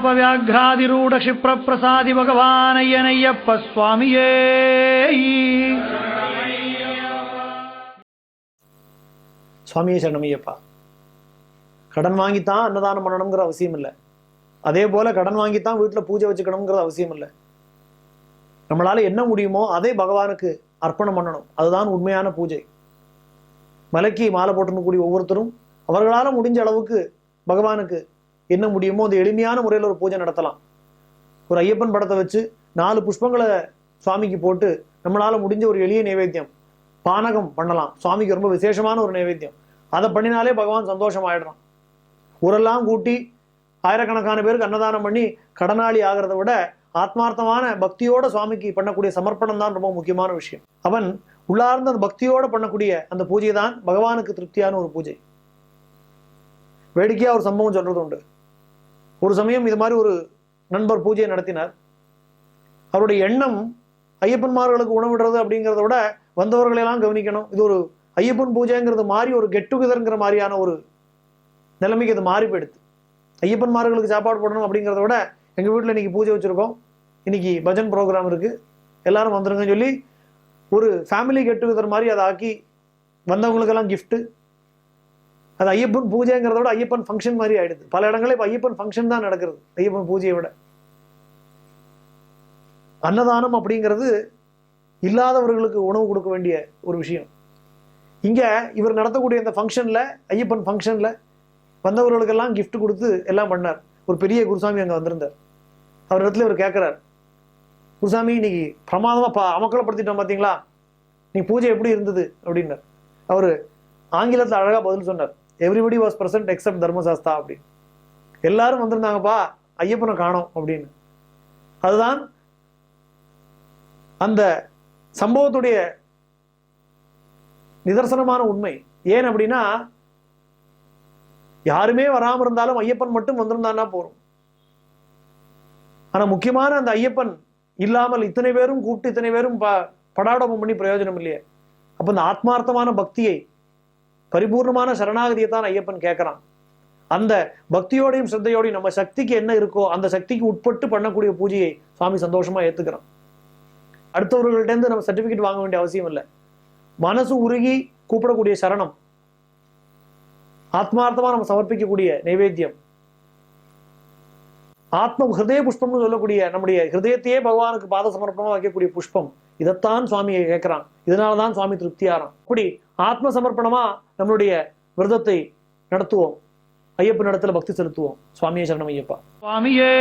கருடாபவியாகிராதிரூட க்ஷிப்ரப்பிரசாதி பகவானையனையப்ப சுவாமியே சுவாமியே சரணமையப்பா. கடன் வாங்கித்தான் அன்னதானம் பண்ணணுங்கிற அவசியம் இல்லை. அதே போல கடன் வாங்கித்தான் வீட்டில் பூஜை வச்சுக்கணுங்கிறது அவசியம் இல்லை. நம்மளால என்ன முடியுமோ அதே பகவானுக்கு அர்ப்பணம் பண்ணணும். அதுதான் உண்மையான பூஜை. மலைக்கு மாலை போட்டுன்னு கூடிய ஒவ்வொருத்தரும் அவர்களால முடிஞ்ச அளவுக்கு பகவானுக்கு என்ன முடியுமோ அந்த எளிமையான முறையில் ஒரு பூஜை நடத்தலாம். ஒரு ஐயப்பன் படத்தை வச்சு நாலு புஷ்பங்களை சுவாமிக்கு போட்டு நம்மளால முடிஞ்ச ஒரு எளிய நைவேத்தியம் பானகம் பண்ணலாம். சுவாமிக்கு ரொம்ப விசேஷமான ஒரு நைவேத்தியம். அதை பண்ணினாலே பகவான் சந்தோஷம் ஆயிடுறான் ஊரெல்லாம் கூட்டி ஆயிரக்கணக்கான பேருக்கு அன்னதானம் பண்ணி கடனாளி ஆகிறத விட ஆத்மார்த்தமான பக்தியோட சுவாமிக்கு பண்ணக்கூடிய சமர்ப்பணம் தான் ரொம்ப முக்கியமான விஷயம். அவன் உள்ளார்ந்த அந்த பக்தியோட பண்ணக்கூடிய அந்த பூஜை தான் பகவானுக்கு திருப்தியான ஒரு பூஜை. வேடிக்கையா ஒரு சம்பவம் சொல்றது உண்டு ஒரு சமயம் இது மாதிரி ஒரு நண்பர் பூஜையை நடத்தினார். அவருடைய எண்ணம் ஐயப்பன்மார்களுக்கு உணவிடுறது அப்படிங்கிறத விட வந்தவர்களெல்லாம் கவனிக்கணும். இது ஒரு ஐயப்பன் பூஜைங்கிறது மாதிரி ஒரு கெட் டுகெதர்ங்கிற மாதிரியான ஒரு நிலைமைக்கு அது மாறி போயிடுது. ஐயப்பன்மார்களுக்கு சாப்பாடு போடணும் அப்படிங்கிறத விட எங்கள் வீட்டில் இன்னைக்கு பூஜை வச்சுருக்கோம். இன்னைக்கு பஜன் ப்ரோக்ராம் இருக்குது எல்லாரும் வந்துருங்கன்னு சொல்லி ஒரு ஃபேமிலி கெட் டுகெதர் மாதிரி அதை ஆக்கி வந்தவங்களுக்கெல்லாம் கிஃப்ட்டு அது ஐயப்பன் பூஜைங்கிறத விட ஐயப்பன் ஃபங்க்ஷன் மாதிரி ஆயிடுது. பல இடங்களில் இப்போ ஐயப்பன் ஃபங்க்ஷன் தான் நடக்கிறது ஐயப்பன் பூஜையை விட. அன்னதானம் அப்படிங்கிறது இல்லாதவர்களுக்கு உணவு கொடுக்க வேண்டிய ஒரு விஷயம். இங்க இவர் நடத்தக்கூடிய இந்த ஃபங்க்ஷன்ல ஐயப்பன் ஃபங்க்ஷன்ல வந்தவர்களுக்கெல்லாம் கிஃப்ட் கொடுத்து எல்லாம் பண்ணார். ஒரு பெரிய குருசாமி அங்க வந்திருந்தார். அவர் இடத்துல இவர் கேட்குறார் குருசாமி இன்னைக்கு பிரமாதமா பா அமக்கலப்படுத்திட்டோம் பார்த்தீங்களா நீ பூஜை எப்படி இருந்தது? அப்படின்னார். அவர் ஆங்கிலத்தில் அழகா பதில் சொன்னார். Everybody was present except Dharmasastha அப்படின்னு. எல்லாரும் வந்திருந்தாங்கப்பா ஐயப்பனை காணோம் அப்படின்னு. அதுதான் அந்த சம்பவத்துடைய நிதர்சனமான உண்மை. ஏன் அப்படின்னா யாருமே வராமல் இருந்தாலும் ஐயப்பன் மட்டும் வந்திருந்தான்னா போறோம் ஆனா முக்கியமான அந்த ஐயப்பன் இல்லாமல் இத்தனை பேரும் கூப்பிட்டு இத்தனை பேரும் ப- படாடோபம் பண்ணி பிரயோஜனம் இல்லையே. அப்போ இந்த ஆத்மார்த்தமான பக்தியை பரிபூர்ணமான சரணாகதியை தான் ஐயப்பன் கேட்கறான். அந்த பக்தியோடையும் சிரத்தையோடையும் நம்ம சக்திக்கு என்ன இருக்கோ அந்த சக்திக்கு உட்பட்டு பண்ணக்கூடிய பூஜையை சுவாமி சந்தோஷமா ஏத்துக்கிறான். அடுத்தவர்கள்ட்ட இருந்து நம்ம சர்டிபிகேட் வாங்க வேண்டிய அவசியம் இல்லை. மனசு உருகி கூப்பிடக்கூடிய சரணம் ஆத்மார்த்தமா நம்ம சமர்ப்பிக்கக்கூடிய நைவேத்தியம். ஆத்ம ஹிருதய புஷ்பம்னு சொல்லக்கூடிய நம்முடைய ஹிருதயத்தையே பகவானுக்கு பாத சமர்ப்பணமாக வைக்கக்கூடிய புஷ்பம். இதைத்தான் சுவாமியை கேட்கிறான். இதனாலதான் சுவாமி திருப்தியாராம் அப்படி ஆத்ம சமர்ப்பணமா நம்மளுடைய விரதத்தை நடத்துவோம். ஐயப்பன் இடத்துல பக்தி செலுத்துவோம். சுவாமியே சரணம் ஐயப்பா. சுவாமியே